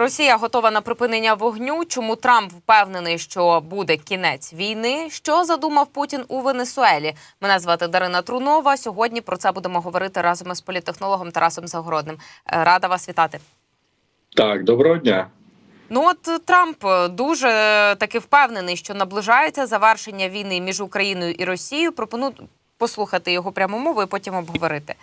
Росія готова на припинення вогню. Чому Трамп впевнений, що буде кінець війни? Що задумав Путін у Венесуелі? Мене звати Дарина Трунова. Сьогодні про це будемо говорити разом із політтехнологом Тарасом Загородним. Е, Рада вас вітати. Так, доброго дня. Ну от е, Трамп е, дуже таки впевнений, що наближається завершення війни між Україною і Росією. Пропоную послухати його пряму мову і потім обговорити.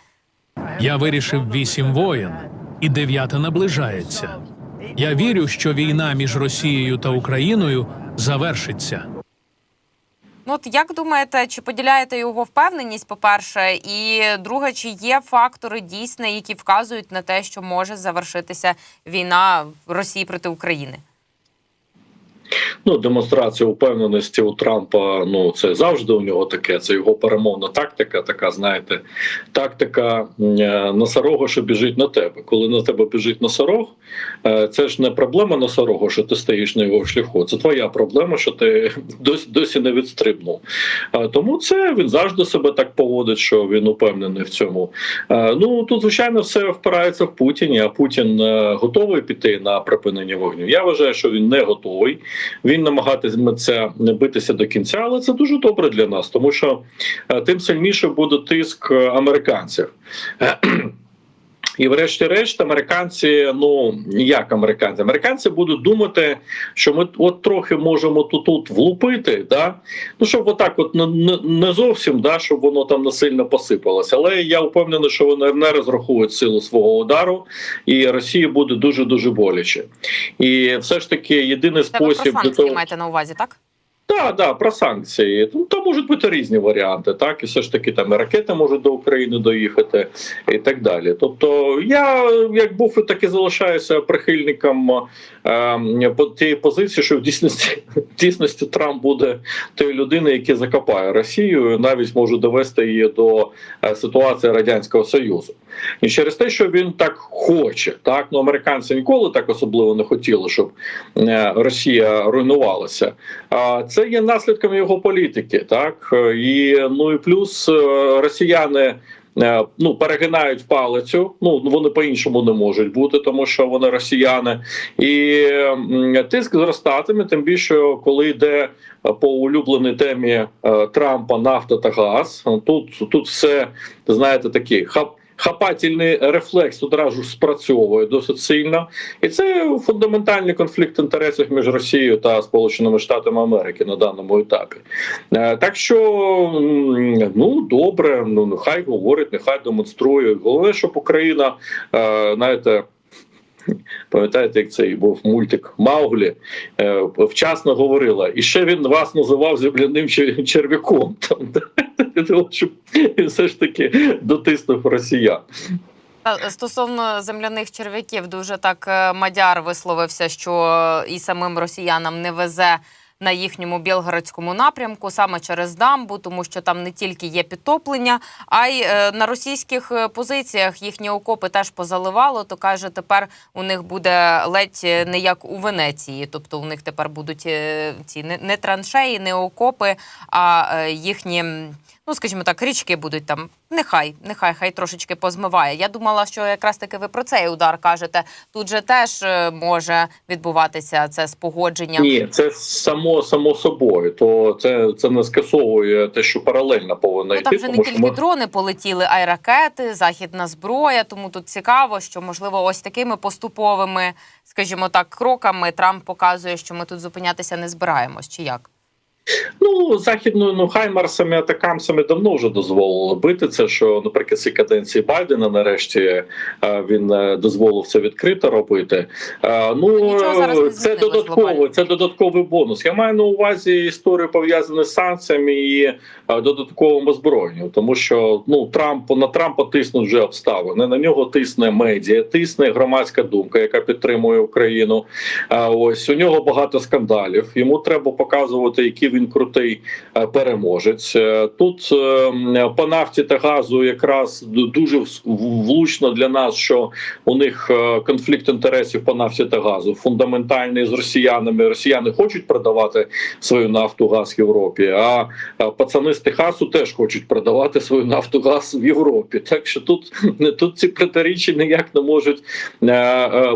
Я вирішив вісім воєн, і дев'ята наближається. Я вірю, що війна між Росією та Україною завершиться. Ну, от як думаєте, чи поділяєте його впевненість? По перше, і друге, чи є фактори дійсно, які вказують на те, що може завершитися війна Росії проти України? Ну, демонстрація упевненості у Трампа. Ну це завжди у нього таке. Це його перемовна тактика. Така, знаєте, тактика е, носорога, що біжить на тебе. Коли на тебе біжить носорог, е, це ж не проблема носорога, що ти стоїш на його шляху. Це твоя проблема, що ти досі досі не відстрибнув. Е, Тому це він завжди себе так поводить, що він упевнений в цьому. Ну тут звичайно все впирається в Путіні. А Путін готовий піти на припинення вогню. Я вважаю, що він не готовий. Він намагатиметься битися до кінця, але це дуже добре для нас, тому що е, тим сильніше буде тиск е, американців. І, врешті-решт, американці, ну як американці, американці будуть думати, що ми от трохи можемо тут тут влупити, да? ну щоб отак, от не, не- зовсім, да, щоб воно там насильно посипалося. Але я впевнений, що вони не розраховують силу свого удару, і Росії буде дуже дуже боляче. І все ж таки єдиний Це ви про спосіб санкції того. маєте на увазі, так? Так, да, про санкції. Ну, там можуть бути різні варіанти, так, і все ж таки там і ракети можуть до України доїхати і так далі. Тобто, я як був так і залишаюся прихильником е, по тієї позиції, що в дійсності, в дійсності Трамп буде тою людиною, яка закопає Росію, навіть може довести її до е, ситуації Радянського Союзу. І через те, що він так хоче, так ну американці ніколи так особливо не хотіли, щоб е, Росія руйнувалася. А це є наслідком його політики, так і ну і плюс е, росіяни. е, Ну, перегинають палицю. Ну вони по-іншому не можуть бути, тому що вони росіяни, і тиск зростатиме. Тим більше, коли йде по улюбленій темі Трампа нафта та газ. Тут тут все знаєте такі хап. Хапательний рефлекс одразу ж спрацьовує досить сильно, і це фундаментальний конфлікт інтересів між Росією та Сполученими Штатами Америки на даному етапі. Е, Так що ну добре, ну нехай говорить, нехай демонструє. Головне, щоб Україна, е, знаєте. Пам'ятаєте, як цей був мультик Мауглі е, вчасно говорила, і ще він вас називав земляним черв'яком. Там щоб все ж таки дотиснув росіян. Стосовно земляних черв'яків, дуже так е, Мадяр висловився, що і самим росіянам не везе на їхньому білгородському напрямку саме через дамбу, тому що там не тільки є підтоплення, а й е, на російських е, позиціях їхні окопи теж позаливало. То каже, тепер у них буде ледь не як у Венеції. Тобто у них тепер будуть е, ці не, траншеї, не окопи, а е, їхні. Ну, скажімо так, річки будуть там. Нехай, нехай хай трошечки позмиває. Я думала, що якраз таки ви про цей удар кажете. Тут же теж е, може відбуватися це з погодженням. Ні, це само само собою. То це, це не скасовує те, що паралельно повинно Ну, йти. там вже не тільки ми- дрони полетіли, а й ракети, західна зброя. Тому тут цікаво, що можливо ось такими поступовими, скажімо так, кроками Трамп показує, що ми тут зупинятися не збираємось. Чи як? Ну, західною ну хаймарсами атакамсами давно вже дозволили бити це. Що наприкінці каденції Байдена, нарешті е, він е, дозволив це відкрито робити. Е, Ну це додатково, це додатковий бонус. Я маю на увазі історію пов'язану з санкціями і додатковим озброєнням, тому що ну Трамп на Трампа тиснуть вже обставини. На нього тисне медіа, тисне громадська думка, яка підтримує Україну. Ось у нього багато скандалів. Йому треба показувати, які він крутий е, переможець. Е, Тут е, по нафті та газу якраз дуже влучно для нас, що у них конфлікт інтересів по нафті та газу фундаментальний з росіянами. Росіяни хочуть продавати свою нафту газ Європі, а пацани з Техасу теж хочуть продавати свою нафту газ в Європі. Так що тут, тут ці протиріччя ніяк не можуть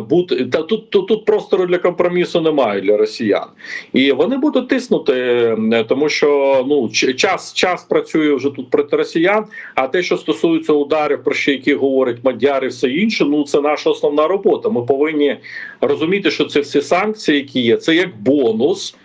бути. Та тут, тут, тут простору для компромісу немає для росіян. І вони будуть тиснути, тому що ну час, час працює вже тут проти росіян. А те, що стосується ударів, про що які говорять мадяри, все інше, ну це наша основна робота. Ми повинні розуміти, що це всі санкції, які є, це як бонус.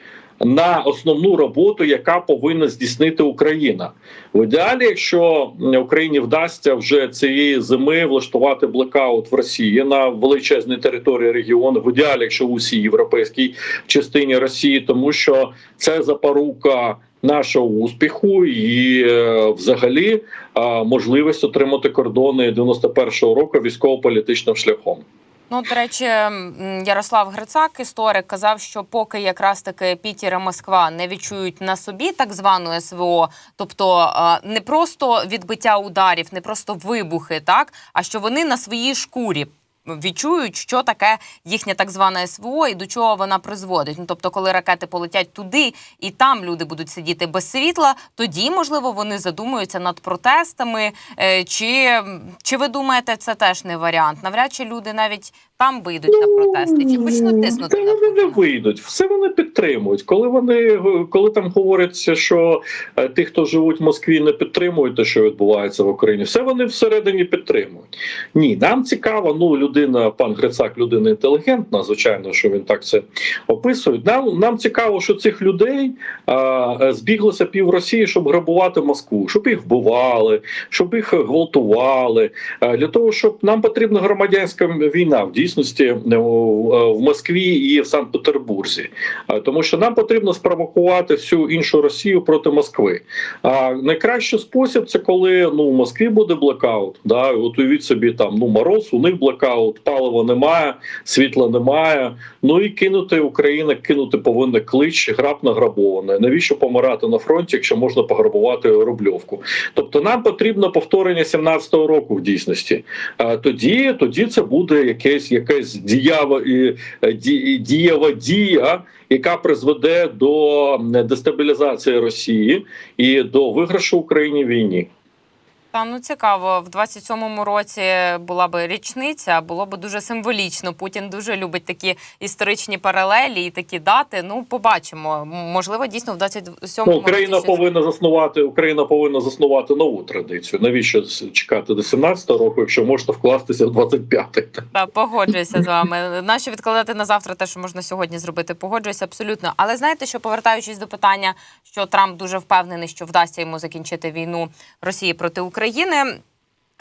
На основну роботу, яка повинна здійснити Україна, в ідеалі, якщо Україні вдасться вже цієї зими влаштувати блекаут в Росії на величезній території регіону, в ідеалі, якщо в усій європейській частині Росії, тому що це запорука нашого успіху і е, взагалі е, можливість отримати кордони 91-го року військово-політичним шляхом. Ну, до речі, Ярослав Грицак, історик, казав, що поки якраз таки Пітер і Москва не відчують на собі так звану СВО, тобто не просто відбиття ударів, не просто вибухи, так а що вони на своїй шкурі. Відчують, що таке їхня так звана СВО і до чого вона призводить. Ну тобто, коли ракети полетять туди, і там люди будуть сидіти без світла, тоді можливо вони задумуються над протестами. Е, Чи, чи ви думаєте, це теж не варіант? Навряд чи люди навіть там вийдуть на протести, чи почнуть тиснути Та на вони не вийдуть. Все вони підтримують. Коли вони коли там говориться, що е, ті, хто живуть в Москві, не підтримують те, що відбувається в Україні, все вони всередині підтримують. Ні, нам цікаво. Ну, людина, пан Грицак, людина інтелігентна, звичайно, що він так це описує. Нам нам цікаво, що цих людей а, е, збіглося пів Росії, щоб грабувати Москву, щоб їх вбивали, щоб їх гвалтували. Е, Для того, щоб нам потрібна громадянська війна в дійсності е, в в Москві і в Санкт-Петербурзі, Е, тому що нам потрібно спровокувати всю іншу Росію проти Москви. А найкращий спосіб це коли ну в Москві буде блекаут. Да, от уявіть собі там ну мороз, у них блекаут, палива немає, світла немає. Ну і кинути Україна, кинути повинна клич, граб награбоване. Навіщо помирати на фронті, якщо можна пограбувати рубльовку? Тобто нам потрібно повторення 17-го року в дійсності. Тоді, тоді це буде якесь якась діява е, ді- дієва дія, яка призведе до дестабілізації Росії і до виграшу Україні в війні. Та ну цікаво, в 27-му році була би річниця, було б дуже символічно. Путін дуже любить такі історичні паралелі і такі дати. Ну, побачимо. Можливо, дійсно в 27-му Ну, Україна році повинна заснувати Україна повинна заснувати нову традицію. Навіщо чекати до 17-го року, якщо можна вкластися в 25-й? Та погоджуюся з вами. Нащо відкладати на завтра те, що можна сьогодні зробити? Погоджуюся абсолютно. Але знаєте, що повертаючись до питання, що Трамп дуже впевнений, що вдасться йому закінчити війну Росії проти України. України.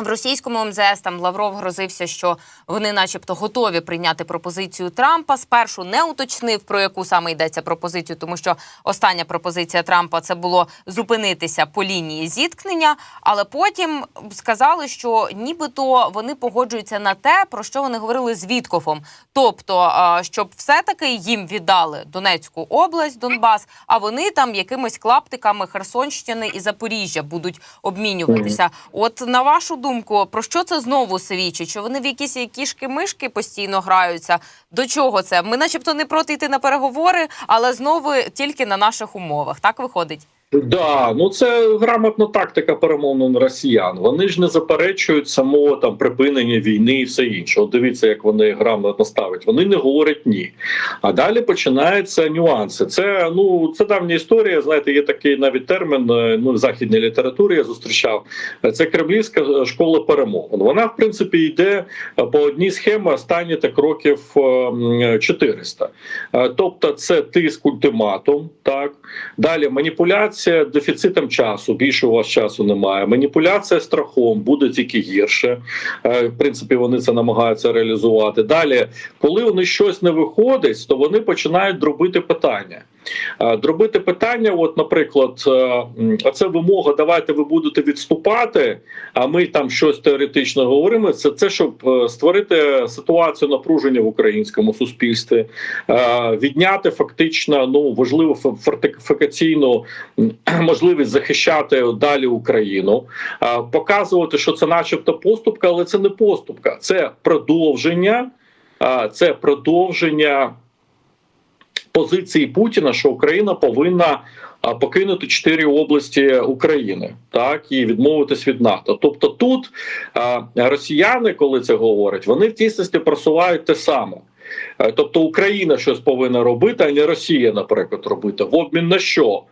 В російському МЗС там Лавров грозився, що вони, начебто, готові прийняти пропозицію Трампа. Спершу не уточнив про яку саме йдеться пропозицію, тому що остання пропозиція Трампа це було зупинитися по лінії зіткнення. Але потім сказали, що нібито вони погоджуються на те, про що вони говорили з Віткофом. Тобто, щоб все-таки їм віддали Донецьку область, Донбас, а вони там якимись клаптиками Херсонщини і Запоріжжя будуть обмінюватися. От на вашу думку, про що це знову свідчить? Що вони в якісь кішки-мишки постійно граються? До чого це? Ми, начебто, не проти йти на переговори, але знову тільки на наших умовах. Так виходить. Да, ну це грамотна тактика перемовин росіян. Вони ж не заперечують самого там припинення війни і все інше. От дивіться, як вони грамотно ставлять. Вони не говорять ні. А далі починаються нюанси. Це ну це давня історія. Знаєте, є такий навіть термін. е, Ну в західній літературі я зустрічав. Це кремлівська школа перемовин. Вона в принципі йде по одній схемі останні так років е, 400. Е, Тобто, це тиск ультиматум, так далі маніпуляція дефіцитом часу. Більше у вас часу немає. Маніпуляція страхом буде тільки гірше. Е, В принципі, вони це намагаються реалізувати. Далі, коли вони щось не виходить, то вони починають дробити питання. Е, Дробити питання, от, наприклад, е, м, оце вимога, давайте ви будете відступати, а ми там щось теоретично говоримо. Це, це щоб е, створити ситуацію напруження в українському суспільстві, е, відняти фактично ну важливу фортифікаційну можливість захищати далі Україну, е, показувати, що це, начебто, поступка, але це не поступка, це продовження. е, Це продовження позиції Путіна, що Україна повинна покинути чотири області України, так і відмовитись від НАТО. Тобто, тут росіяни, коли це говорять, вони в тісності просувають те саме. Е, Тобто Україна щось повинна робити, а не Росія, наприклад, робити. В обмін на що?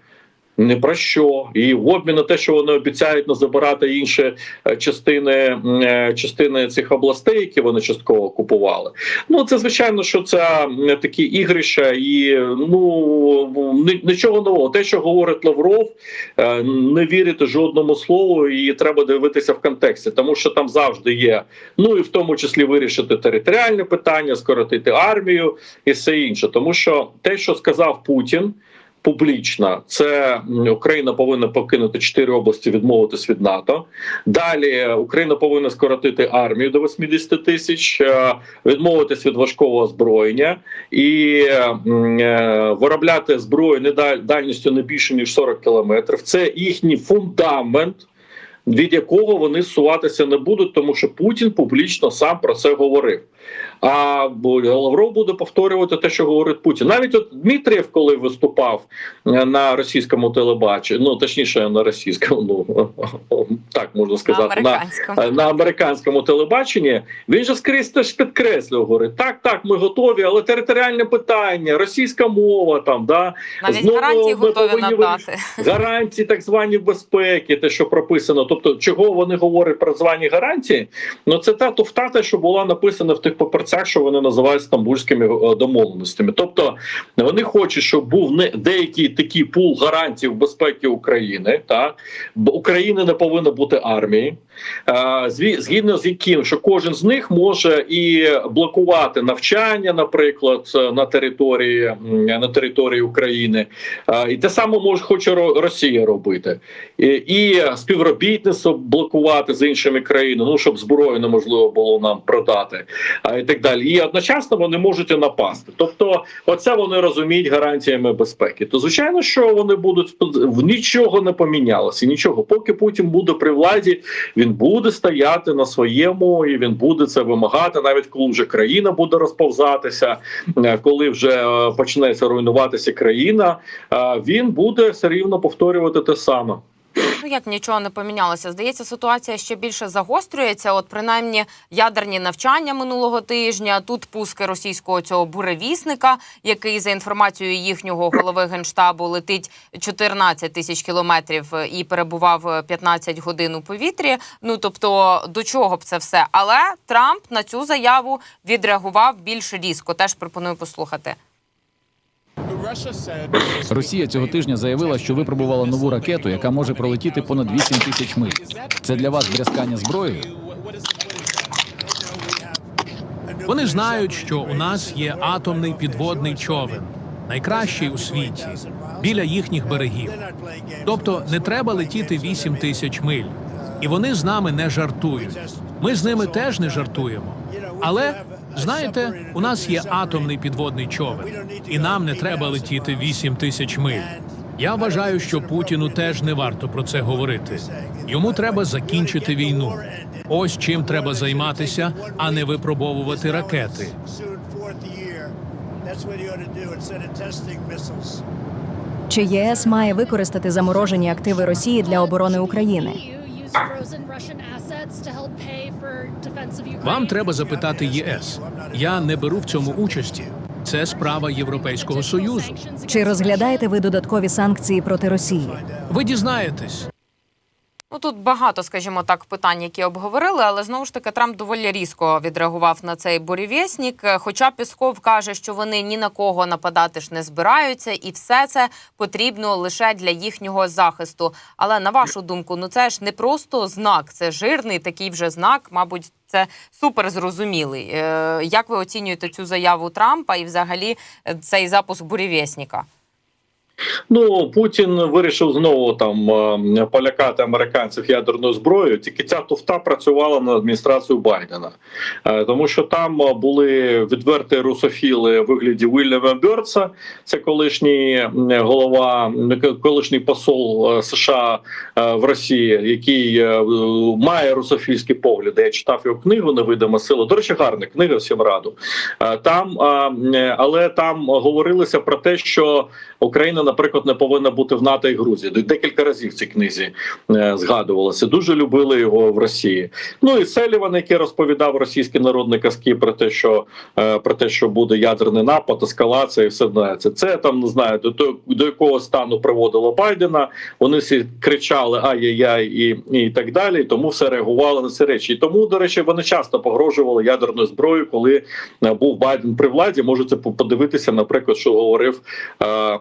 Не про що, і в обмін на те, що вони обіцяють не забирати інші е, частини е, частини цих областей, які вони частково окупували. Ну це звичайно, що це такі ігрища, і ну нічого нового. Те, що говорить Лавров, е, не вірити жодному слову, і треба дивитися в контексті, тому що там завжди є. Ну і в тому числі вирішити територіальне питання, скоротити армію і все інше, тому що те, що сказав Путін. Публічно це Україна повинна покинути чотири області, відмовитись від НАТО. Далі е, Україна повинна скоротити армію до 80 тисяч, е, відмовитись від важкого озброєння і е, виробляти зброю не дальністю не більше ніж 40 кілометрів. Це їхній фундамент. Від якого вони суватися не будуть, тому що Путін публічно сам про це говорив. А Лавров буде повторювати те, що говорить Путін. Навіть от Дмитрієв, коли виступав е, на російському телебаченні, ну точніше на російському, ну так можна сказати, на, Американському. е, на американському телебаченні, він же скрізь теж підкреслював, говорить: так, так, ми готові, але територіальне питання, російська мова там, да Навіть знову гарантії ми готові надати. гарантії так звані безпеки, те, що прописано. Тобто, чого вони говорять про звані гарантії? Ну це та туфта, що була написана в тих паперцях, що вони називають стамбульськими е, домовленостями. Тобто вони хочуть, щоб був не деякий такий пул гарантій безпеки України. Так бо України не повинно бути армії. Е, Згідно з яким, що кожен з них може і блокувати навчання, наприклад, е, на території на території України, і те саме може хоче Росія робити, і, і співробітництво блокувати з іншими країнами, ну щоб зброю неможливо було нам продати, і так далі. І одночасно вони можуть і напасти. Тобто, оце вони розуміють гарантіями безпеки. То звичайно, що вони будуть нічого не помінялося, нічого. Поки Путін буде при владі, він буде стояти на своєму і він буде це вимагати, навіть коли вже країна буде розповзатися, е, коли вже е, почнеться руйнуватися країна. е, Він буде все рівно повторювати те саме. Як нічого не помінялося. Здається, ситуація ще більше загострюється. От принаймні ядерні навчання минулого тижня. Тут пуски російського цього буревісника, який за інформацією їхнього голови генштабу летить 14 тисяч кілометрів і перебував е, 15 годин у повітрі. Ну тобто до чого б це все? Але Трамп на цю заяву відреагував більш різко. Теж пропоную послухати. Росія цього тижня заявила, що випробувала нову ракету, яка може пролетіти понад 8 тисяч миль. Це для вас брязкання зброєю? Вони знають, що у нас є атомний підводний човен, найкращий у світі, біля їхніх берегів. Тобто не треба летіти 8 тисяч миль. І вони з нами не жартують. Ми з ними теж не жартуємо. Але знаєте, у нас є атомний підводний човен, і нам не треба летіти 8 тисяч миль. Я вважаю, що Путіну теж не варто про це говорити. Йому треба закінчити війну. Ось чим треба займатися, а не випробовувати ракети. Чи ЄС має використати заморожені активи Росії для оборони України? Вам треба запитати ЄС. Я не беру в цьому участі. Це справа Європейського союзу. Чи розглядаєте ви додаткові санкції проти Росії? Ви дізнаєтесь. Ну тут багато, скажімо так, питань, які обговорили, але знову ж таки Трамп доволі різко відреагував на цей бурєвєснік. Е, Хоча Пісков каже, що вони ні на кого нападати ж не збираються, і все це потрібно лише для їхнього захисту. Але на вашу думку, ну це ж не просто знак, це жирний такий вже знак, мабуть. Це супер зрозумілий. Е, Як ви оцінюєте цю заяву Трампа і взагалі е, цей запуск бурєвєсніка? Ну Путін вирішив знову там е, полякати американців ядерною зброєю. Тільки ця туфта працювала на адміністрацію Байдена, Е, тому що там е, були відверті русофіли в вигляді Вільяма Бьорца, це колишній голова, колишній посол США в Росії, який має русофільські погляди. Я читав його книгу Невидима сила. До речі, гарна книга, всім раду. Там, але там говорилося про те, що Україна, наприклад, не повинна бути в НАТО і Грузії. Декілька разів в цій книзі е, згадувалося. Дуже любили його в Росії. Ну і Селіван, який розповідав російські народні казки про те, що е, про те, що буде ядерний напад, ескалація, і все знається. Це там не знаю до, до, якого стану приводило Байдена. Вони всі кричали ай-яй-яй і, і так далі. Тому все реагували на ці речі. І тому, до речі, вони часто погрожували ядерною зброєю, коли е, був Байден при владі. Можете по- подивитися, наприклад, що говорив е,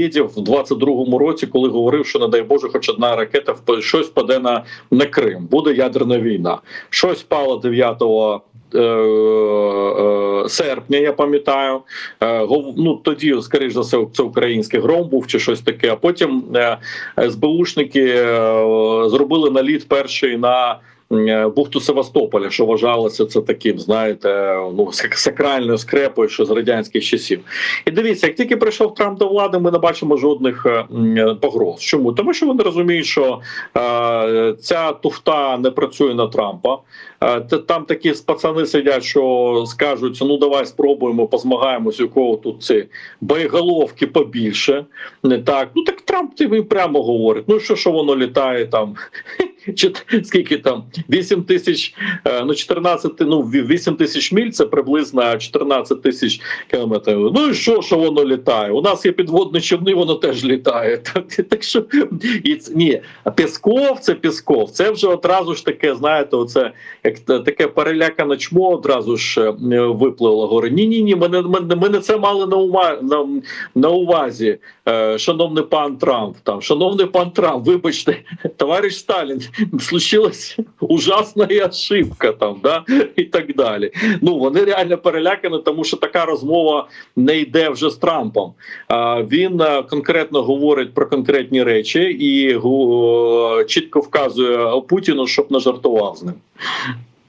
Медведєв в 22-му році, коли говорив, що не дай Боже, хоч одна ракета щось впаде на, на Крим. Буде ядерна війна. Щось впало 9 е, е, серпня, я пам'ятаю. Е, ну тоді, скоріш за все, це український гром був чи щось таке. А потім СБУшники зробили наліт перший на. Е, Бухту Севастополя, що вважалося це таким, знаєте, ну сакральною скрепою, що з радянських часів. І дивіться, як тільки прийшов Трамп до влади, ми не бачимо жодних е, погроз. Чому? Тому що вони розуміють, що е, ця туфта не працює на Трампа. Е, там такі пацани сидять, що скажуть: ну давай спробуємо, позмагаємось, у кого тут ці боєголовки побільше. Не так. Ну так Трамп тобі прямо говорить: ну що, що воно літає там. Скільки там 8 тисяч, е, ну 14, ну 8 тисяч міль це приблизно 14 тисяч кілометрів. Ну і що, що воно літає? У нас є підводні човни, воно теж літає. Так, що і ні, Пісков це Пісков. Це вже одразу ж таке, знаєте, оце як та- таке перелякане чмо одразу ж е, випливло. Говорить, ні, ні, ні, ми не, ми, ми не це мали на ума на, на увазі, е, шановний пан Трамп. Там, шановний пан Трамп, вибачте, товариш Сталін, случилась ужасна ошибка там, да, і так далі. Ну вони реально перелякані, тому що така розмова не йде вже з Трампом. Він е, конкретно говорить про конкретні речі і чітко вказує Путіну, щоб не жартував з ним.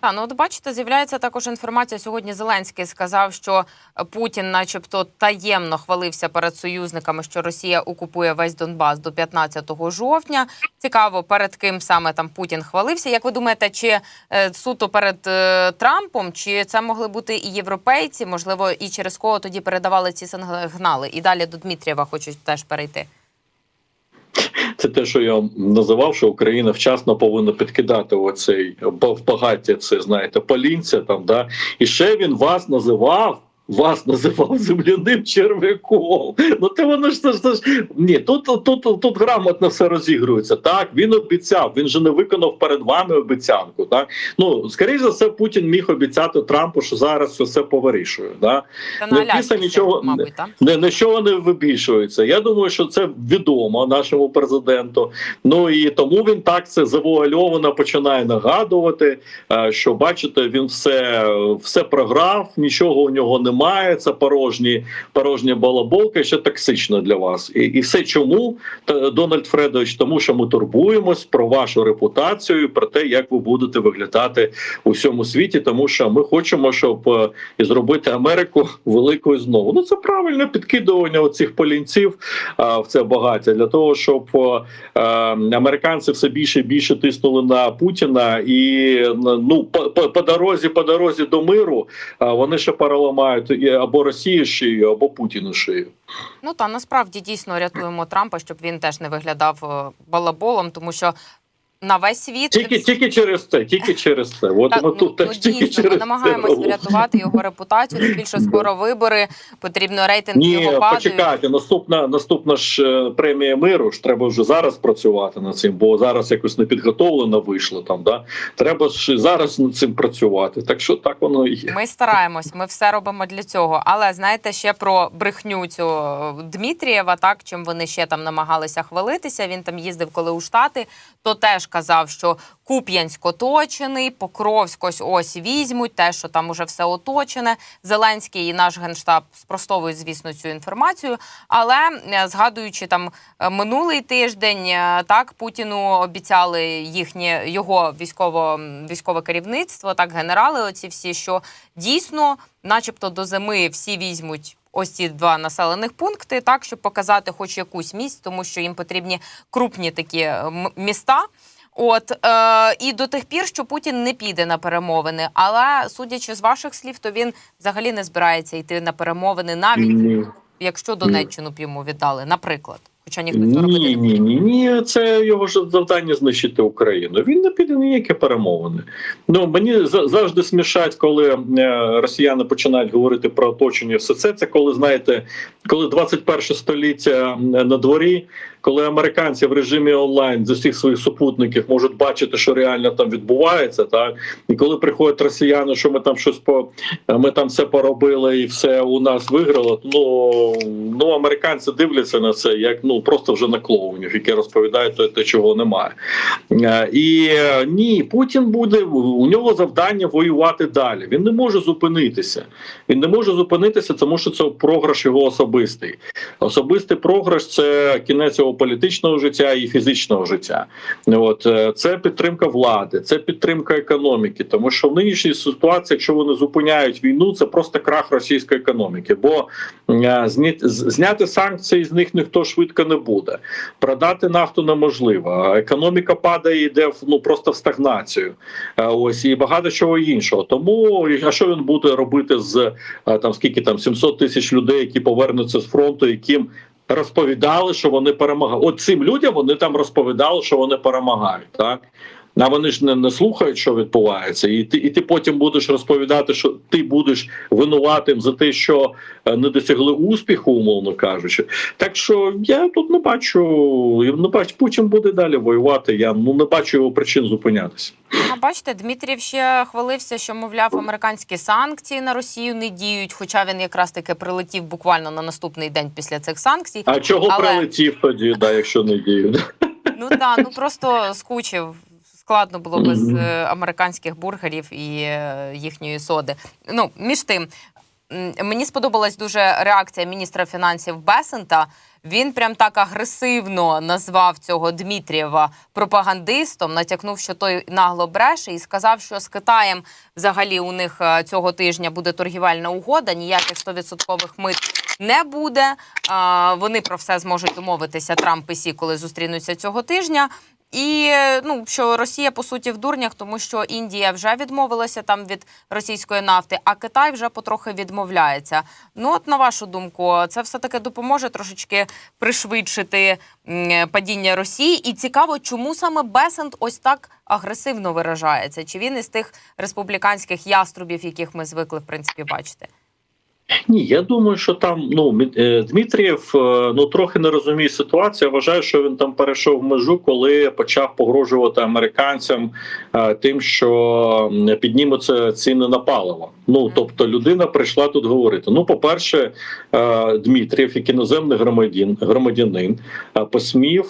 Та ну от бачите, з'являється також інформація. Сьогодні Зеленський сказав, що Путін, начебто, таємно хвалився перед союзниками, що Росія окупує весь Донбас до 15 жовтня. Цікаво, перед ким саме там Путін хвалився. Як ви думаєте, чи е, суто перед е, Трампом, чи це могли бути і європейці? Можливо, і через кого тоді передавали ці сигнали? І далі до Дмитрієва хочуть теж перейти. Це те, що я називав, що Україна вчасно повинна підкидати оцей багаття, це знаєте, полінця там. Да? І ще він вас називав. Вас називав земляним черв'яком. Ну те воно ж це ж ні, тут, тут, тут, грамотно все розігрується. Так він обіцяв. Він же не виконав перед вами обіцянку. Так ну скоріше за все, Путін міг обіцяти Трампу, що зараз все повирішує. Да? Після нічого- мабуть? Не на що вони вибільшуються. Я думаю, що це відомо нашому президенту. Ну і тому він так це завуальовано починає нагадувати. е, Що бачите, він все, все програв, нічого у нього немає. Це порожні, порожня балаболка, ще токсично для вас. І, і все чому Дональд Фредович? Тому що ми турбуємось про вашу репутацію, про те, як ви будете виглядати у всьому світі, тому що ми хочемо, щоб е, і зробити Америку великою знову. Ну це правильне підкидування оцих полінців а, в це багаття для того, щоб е, е, американці все більше і більше тиснули на Путіна, і ну по, по, по дорозі, по дорозі до миру а, вони ще переламають і або Росію шию, або Путіну шию. Ну та насправді дійсно рятуємо Трампа, щоб він теж не виглядав е, балаболом, тому що на весь світ Тільки тільки через це, тільки через це. От Так, ми ну, тут ну, тільки дійсно, через ми намагаємось це. врятувати його репутацію. Тим більше скоро вибори, потрібно рейтинг Ні, його падають. почекайте. Наступна наступна ж е, премія миру. ж Треба вже зараз працювати над цим, бо зараз якось не підготовлено вийшло там. Да треба ж зараз над цим працювати. Так що так воно і є. Ми стараємось, ми все робимо для цього. Але знаєте, ще про брехню цю е, Дмитрієва, так чим вони ще там намагалися хвалитися. Він там їздив, коли у штати, то теж казав, що Куп'янськ оточений, Покровськ ось ось візьмуть, те, що там уже все оточене. Зеленський і наш генштаб спростовують, звісно, цю інформацію. Але е, згадуючи там е, минулий тиждень, е, так Путіну обіцяли їхнє його військово військове керівництво, так генерали, оці всі, що дійсно, начебто, до зими всі візьмуть. Ось ці два населених пункти, так щоб показати хоч якусь місць, тому що їм потрібні крупні такі міста. От е, і до тих пір, що Путін не піде на перемовини. Але судячи з ваших слів, то він взагалі не збирається йти на перемовини, навіть Ні. якщо Донеччину б йому віддали, наприклад. Хоча ніхто цього робити Ні, ні, ні, ні. Це його ж завдання знищити Україну. Він не піде ніякі перемовини. Ну мені за- завжди смішать, коли е, росіяни починають говорити про оточення. Все це це коли знаєте, коли 21 століття е, на дворі, коли американці в режимі онлайн з усіх своїх супутників можуть бачити, що реально там відбувається, так і коли приходять росіяни, що ми там щось по ми там все поробили і все у нас виграло. Ну ну американці дивляться на це як ну просто вже на клоунів, які розповідають те, те, чого немає. Е, І е, ні, Путін буде у нього завдання воювати далі. Він не може зупинитися. Він не може зупинитися, тому що це програш його особистий. Особистий програш це кінець його політичного життя і фізичного життя. От е, це підтримка влади, це підтримка економіки. Тому що в нинішній ситуації, якщо вони зупиняють війну, це просто крах російської економіки. Бо е, зняти санкції з них ніхто швидко не буде. Продати нафту неможливо. Економіка падає, йде в ну просто в стагнацію. Е, Ось і багато чого іншого. Тому а що він буде робити з там скільки там 700 тисяч людей, які повернуться з фронту, яким розповідали, що вони перемагають. От цим людям вони там розповідали, що вони перемагають. Так а вони ж не, не слухають, що відбувається, і ти і ти потім будеш розповідати, що ти будеш винуватим за те, що е, не досягли успіху, умовно кажучи. Так що я тут не бачу, не бачу, Путін буде далі воювати. Я ну не бачу його причин зупинятися. А бачите, Дмитрів ще хвалився, що мовляв, американські санкції на Росію не діють. Хоча він якраз таки прилетів буквально на наступний день після цих санкцій. А чого Але- прилетів тоді, да, якщо не діють? Ну так, ну просто скучив. Складно було без е, американських бургерів і е, їхньої соди. Ну, між тим, мені сподобалась дуже реакція міністра фінансів Бесента. Він прям так агресивно назвав цього Дмитрієва пропагандистом, натякнув, що той нагло бреше, і сказав, що з Китаєм взагалі у них е, цього тижня буде торгівельна угода, ніяких 100% мит не буде. Вони про все зможуть домовитися Трамп і Сі, коли зустрінуться цього тижня. І ну що Росія по суті в дурнях, тому що Індія вже відмовилася там від російської нафти, а Китай вже потрохи відмовляється. Ну от на вашу думку, це все таки допоможе трошечки пришвидшити падіння Росії. І цікаво, чому саме Бесент ось так агресивно виражається? Чи він із тих республіканських яструбів, яких ми звикли в принципі бачити? Ні, я думаю, що там ну е, Дмитрієв е, ну трохи не розуміє ситуацію. Я вважаю, що він там перейшов межу, коли почав погрожувати американцям е, тим, що піднімуться ціни на паливо. Ну тобто, людина прийшла тут говорити. Ну, по-перше, е, Дмитрієв, як іноземний громадян, громадянин, посмів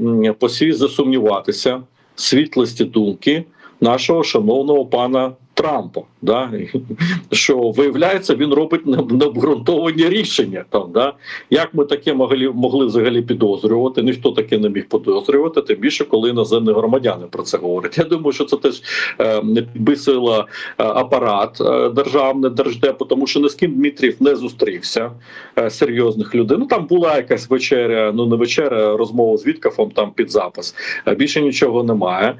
м, посмів засумніватися в світлості думки нашого шановного пана Трампа. Да? Що виявляється, він робить не- необґрунтовані рішення. Там, да? Як ми таке могли, могли взагалі підозрювати? Ніхто таке не міг підозрювати, тим більше, коли іноземні громадяни про це говорять. Я думаю, що це теж не підбисила е, апарат е, державний держдепу, тому що ні з ким Дмитрів не зустрівся е, серйозних людей. Ну там була якась вечеря, ну не вечеря, розмова з Віткафом там під запис. Більше нічого немає.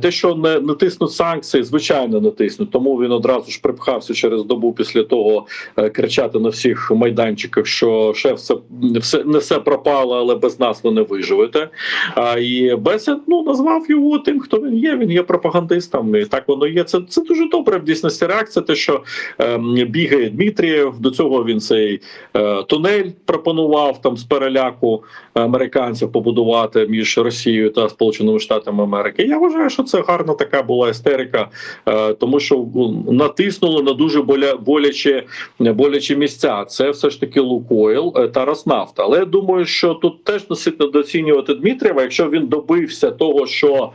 Те, що не, не тиснуть санкції, звичайно, не тиснуть. Тому він одразу ж припхався через добу після того е, кричати на всіх майданчиках, що шеф все, все не все пропало, але без нас ви не виживете. А і Бесед ну назвав його тим, хто він є. Він є пропагандистом. І так воно є. Це це дуже добре в дійсності реакція. Те, що е, бігає Дмитрієв, до цього він цей е, тунель пропонував там з переляку американців побудувати між Росією та Сполученими Штатами Америки. Я вважаю, що це гарна така була істерика, е, тому тому що ну, натиснули на дуже боля, боляче, болячі місця. Це все ж таки Лукойл е, та Роснафта. Але я думаю, що тут теж досить недооцінювати Дмитрієва, якщо він добився того, що.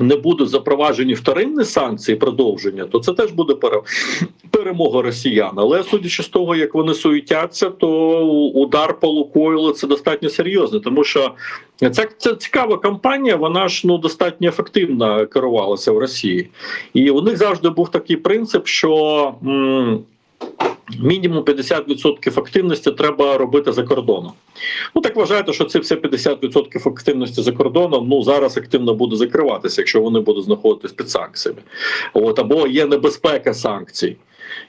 Не будуть запроваджені вторинні санкції продовження, то це теж буде пере- перемога росіян. Але судячи з того, як вони суетяться, то удар по Лукойлу це достатньо серйозно, тому що ця, ця цікава кампанія, вона ж ну достатньо ефективно керувалася в Росії, і у них завжди був такий принцип, що. м, Мінімум 50% активності треба робити за кордоном. Ну так вважаєте, що це все 50% активності за кордоном. Ну зараз активно буде закриватися, якщо вони будуть знаходитись під санкціями. От або є небезпека санкцій.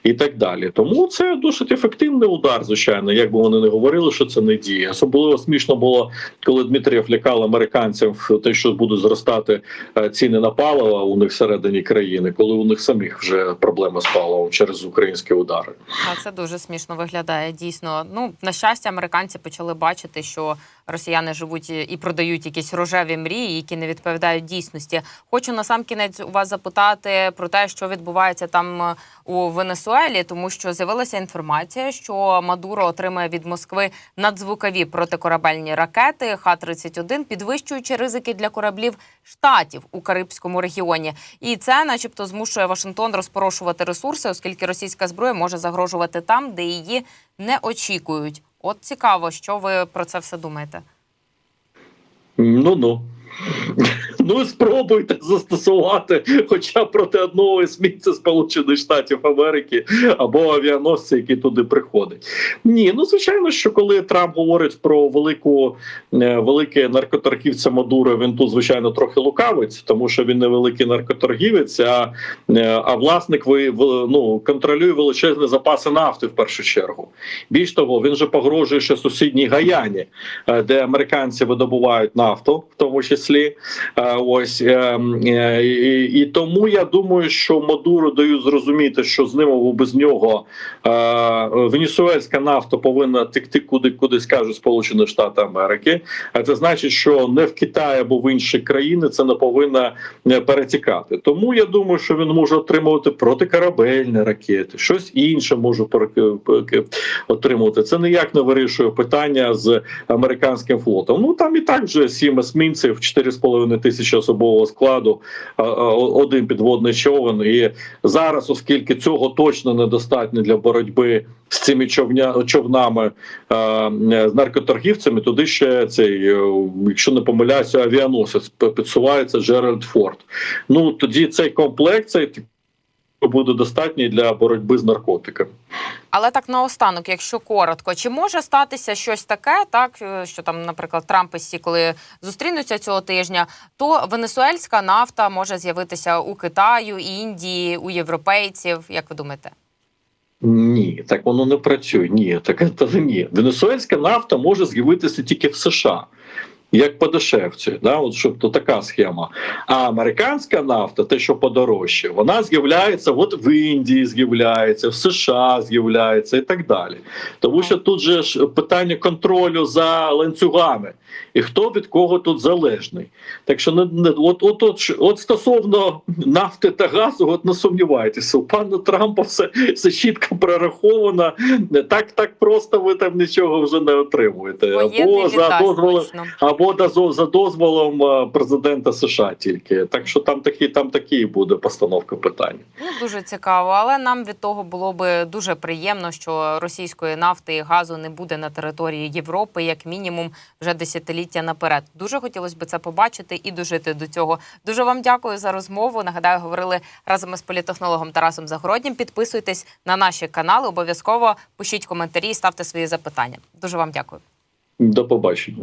І так далі, тому це досить ефективний удар, звичайно, як би вони не говорили, що це не діє. Особливо смішно було, коли Дмитрієв лякав американців те, що будуть зростати е, ціни на паливо у них всередині країни, коли у них самих вже проблема з паливом через українські удари. А це дуже смішно виглядає. Дійсно, ну на щастя, американці почали бачити, що росіяни живуть і продають якісь рожеві мрії, які не відповідають дійсності. Хочу на сам кінець у вас запитати про те, що відбувається там е, у Венесуелі, тому що з'явилася інформація, що Мадуро отримує від Москви надзвукові протикорабельні ракети Х-31, підвищуючи ризики для кораблів штатів у Карибському регіоні. І це, начебто, змушує Вашингтон розпорошувати ресурси, оскільки російська зброя може загрожувати там, де її не очікують. От цікаво, що ви про це все думаєте. Ну ну. Ну, спробуйте застосувати хоча б проти одного есмінця Сполучених Штатів Америки або авіаносця, який туди приходить. Ні, ну звичайно, що коли Трамп говорить про велику е, велике наркоторгівця Мадуро, він тут звичайно трохи лукавить, тому що він не великий наркоторгівець, а, е, а власник ви ну, контролює величезні запаси нафти в першу чергу. Більш того, він же погрожує ще сусідній Гаяні, е, де американці видобувають нафту, в тому числі. Е, Ось е, е, і, і тому я думаю, що Мадуру дають зрозуміти, що з ним або без нього е, венесуельська нафта повинна текти куди куди скажуть Сполучені Штати Америки. А це значить, що не в Китаї або в інші країни це не повинна перетікати. Тому я думаю, що він може отримувати протикорабельні ракети, щось інше може отримувати. Це ніяк не вирішує питання з американським флотом. Ну там і так вже сім есмінців, 4,5 тисячі особового складу, один підводний човен. І зараз, оскільки цього точно недостатньо для боротьби з цими човня човнами з наркоторгівцями, туди ще цей, е, якщо не помиляюся, авіаносець підсувається Джеральд Форд. Ну тоді цей комплект цей буде достатній для боротьби з наркотиками. Але так наостанок, якщо коротко, чи може статися щось таке, так е, що там, наприклад, Трамп і Сі, коли зустрінуться цього тижня, то венесуельська нафта може з'явитися у Китаю, Індії, у європейців. Як ви думаєте? Ні, так воно не працює. Ні, так це ні. Венесуельська нафта може з'явитися тільки в США. Як подешевці, да, от щоб то така схема. А американська нафта, те, що подорожче, вона з'являється от в Індії, з'являється, в США з'являється і так далі. Тому що тут же ж питання контролю за ланцюгами, і хто від кого тут залежний. Так що не, не от, от, от, от стосовно нафти та газу, от не сумнівайтеся, у пана Трампа все, все чітко прораховано. Так, так просто ви там нічого вже не отримуєте. Або за точно. Або за дозволом е, президента США тільки. Так що там такі, там такі буде постановка питання. Ну дуже цікаво, але нам від того було би дуже приємно, що російської нафти і газу не буде на території Європи, як мінімум, вже десятиліття наперед. Дуже хотілося б це побачити і дожити до цього. Дуже вам дякую за розмову. Нагадаю, говорили разом із політехнологом Тарасом Загороднім. Підписуйтесь на наші канали. Обов'язково пишіть коментарі, і ставте свої запитання. Дуже вам дякую. До побачення.